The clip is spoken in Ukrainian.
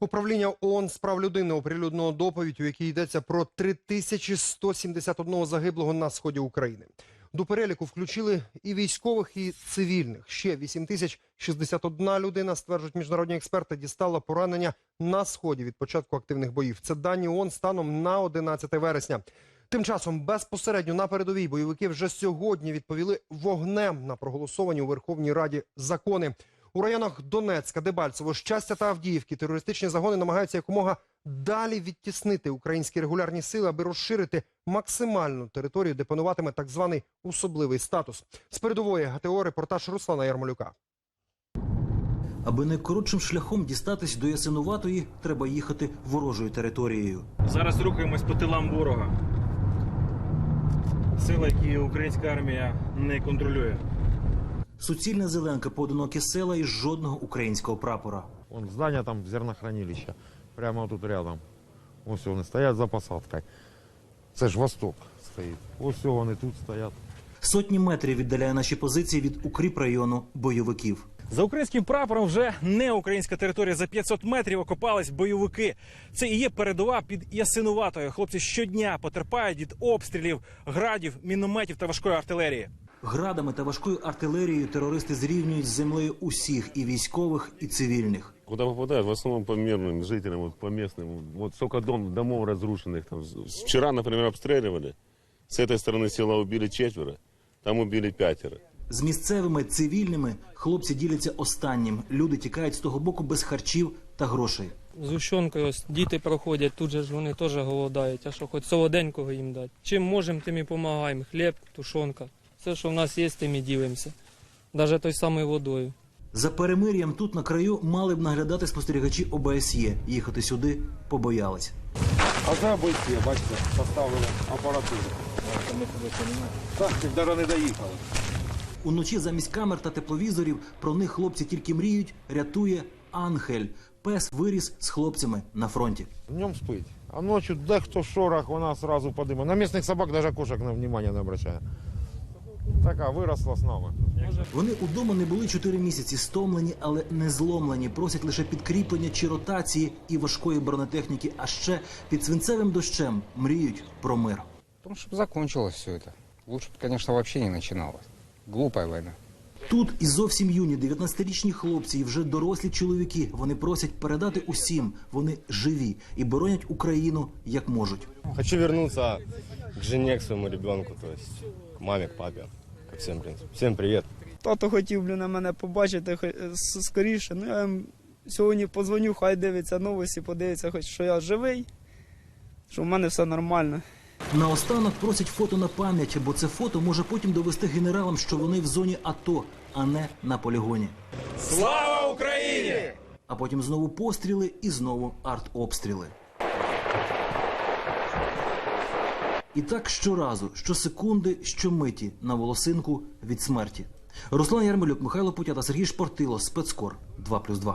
Управління ООН з прав людини оприлюднило доповідь, у якій йдеться про 3171 загиблого на сході України. До переліку включили і військових, і цивільних. Ще 8061 людина, стверджують міжнародні експерти, дістала поранення на сході від початку активних боїв. Це дані ООН станом на 11 вересня. Тим часом безпосередньо на передовій бойовики вже сьогодні відповіли вогнем на проголосовані у Верховній Раді закони. У районах Донецька, Дебальцево, Щастя та Авдіївки терористичні загони намагаються якомога далі відтіснити українські регулярні сили, аби розширити максимальну територію, де пануватиме так званий особливий статус. З передової ГТО репортаж Руслана Ярмолюка. Аби найкоротшим шляхом дістатись до Ясинуватої, треба їхати ворожою територією. Зараз рухаємось по тилам ворога. Сили, які українська армія не контролює. Суцільна зеленка, поодинокі села і жодного українського прапора. Вон здание там зернохранилища. Прямо тут рядом. Ось вони стоять за посадкою. Це ж восток стоїть. Ось вони тут стоять. Сотні метрів віддаляє наші позиції від укріп району бойовиків. За українським прапором вже не українська територія. За 500 метрів окопались бойовики. Це і є передова під Ясинуватою. Хлопці щодня потерпають від обстрілів, градів, мінометів та важкої артилерії. Градами та важкою артилерією терористи зрівнюють з землею усіх і військових, і цивільних. Куда попадают, в основном по мирным жителям, вот по местным. Вот сколько дом, домов разрушенных. Там. Вчера, например, обстреливали. С этой стороны села убили четверо, там убили пятеро. З місцевими цивільними хлопці діляться останнім. Люди тікають з того боку без харчів та грошей. з ущонкою ось діти проходять, тут же ж вони теж голодають, а що хоч солоденького їм дати. Чим можемо, тим і допомагаємо. Хліб, тушонка. Все, що в нас є, тим і ділимося. Навіть той самою водою. За перемир'ям тут на краю мали б наглядати спостерігачі ОБСЄ. Їхати сюди побоялись. А це бойці, бачите, поставили апаратуру. Так, навіть не доїхали. Уночі замість камер та тепловізорів про них хлопці тільки мріють, рятує Ангель. Пес виріс з хлопцями на фронті. Днем спить. А ночью дехто шорох, вона сразу подима. На местных собак даже кошек на внимание не обращає. Така виросла з нами. Вони удома не були чотири місяці, стомлені, але не зломлені. Просять лише підкріплення чи ротації і важкої бронетехніки. А ще під свинцевим дощем мріють про мир. Ну, чтобы закончилось все это. Лучше бы, конечно, вообще не начиналось. Глупая война. Тут і зовсім юні 19-річні хлопці, і вже дорослі чоловіки. Вони просять передати усім. Вони живі і боронять Україну як можуть. Хочу вернуться к жене, к своему ребенку, то есть к маме, к папе, ко всем, в принципе. Всем. Тато хотів блін, на мене побачити хо- скоріше. Ну я сьогодні позвоню, хай дивиться новості, подивиться, хоч що я живий, що в мене все нормально. Наостанок просять фото на пам'ять, бо це фото може потім довести генералам, що вони в зоні АТО, а не на полігоні. Слава Україні! А потім знову постріли і знову артобстріли. І так щоразу, щосекунди, щомиті на волосинку від смерті. Руслан Ярмолюк, Михайло Путя та Сергій Шпортило, спецкор 2+,2.